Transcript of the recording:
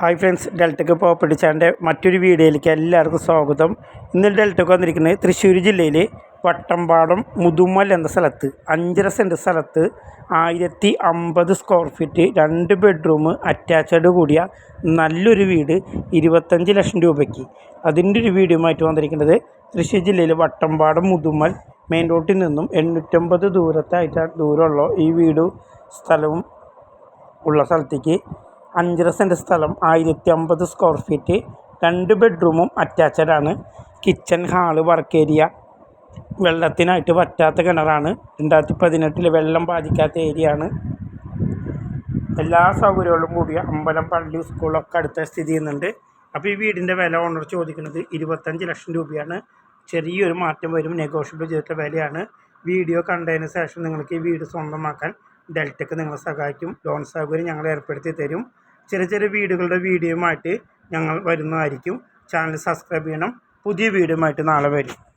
Hi friends ഡെൽറ്റക്ക് property ചാനലിന്റെ മറ്റൊരു വീഡിയോയിലേക്ക് എല്ലാവർക്കും സ്വാഗതം. ഇന്ന് ഡെൽറ്റക്ക് വന്നിരിക്കുന്നത് തൃശ്ശൂർ ജില്ലയിൽ വട്ടമ്പാടം മുതുമൽ എന്ന സ്ഥലത്ത് അഞ്ചര സെന്റ് സ്ഥലത്ത് ആയിരത്തി അമ്പത് സ്ക്വയർ ഫീറ്റ് രണ്ട് ബെഡ്റൂം അറ്റാച്ചഡ് കൂടിയ നല്ലൊരു വീട് ഇരുപത്തഞ്ച് ലക്ഷം രൂപയ്ക്ക്. അതിന്റെ ഒരു വീഡിയോമായിട്ട് വന്നിരിക്കുന്നത് തൃശ്ശൂർ ജില്ലയിൽ വട്ടമ്പാടം മുതുമൽ മെയിൻ റോട്ടിൽ നിന്നും എണ്ണൂറ്റമ്പത് ദൂരത്തായിട്ട് ദൂരമുള്ള ഈ വീടും സ്ഥലവും ഉള്ള സ്ഥലത്തേക്ക് അഞ്ചര സെന്റ് സ്ഥലം ആയിരത്തി അമ്പത് സ്ക്വയർ ഫീറ്റ് രണ്ട് ബെഡ്റൂമും അറ്റാച്ചഡ് ആണ്. കിച്ചൺ ഹാൾ വർക്ക് ഏരിയ വെള്ളത്തിനായിട്ട് പറ്റാത്ത കിണറാണ്. രണ്ടായിരത്തി പതിനെട്ടിൽ വെള്ളം ബാധിക്കാത്ത ഏരിയ ആണ്. എല്ലാ സൗകര്യങ്ങളും കൂടിയ അമ്പലം പള്ളി സ്കൂളൊക്കെ അടുത്ത സ്ഥിതി ചെയ്യുന്നുണ്ട്. അപ്പോൾ ഈ വീടിന്റെ വില ഓണർ ചോദിക്കുന്നത് ഇരുപത്തഞ്ച് ലക്ഷം രൂപയാണ്. ചെറിയൊരു മാറ്റം വരും നെഗോഷ്യബിൾ ചെയ്ത വിലയാണ്. വീഡിയോ കണ്ടതിന് ശേഷം നിങ്ങൾക്ക് ഈ വീട് സ്വന്തമാക്കാൻ ഡെൽറ്റക്ക് നിങ്ങളെ സഹായിക്കും. ലോൺ സൗകര്യം ഞങ്ങൾ ഏർപ്പെടുത്തി തരും. ചെറിയ ചെറിയ വീടുകളുടെ വീഡിയോയുമായിട്ട് ഞങ്ങൾ വരുന്നതായിരിക്കും. ചാനൽ സബ്സ്ക്രൈബ് ചെയ്യണം. പുതിയ വീഡിയോയുമായിട്ട് നാളെ വരും.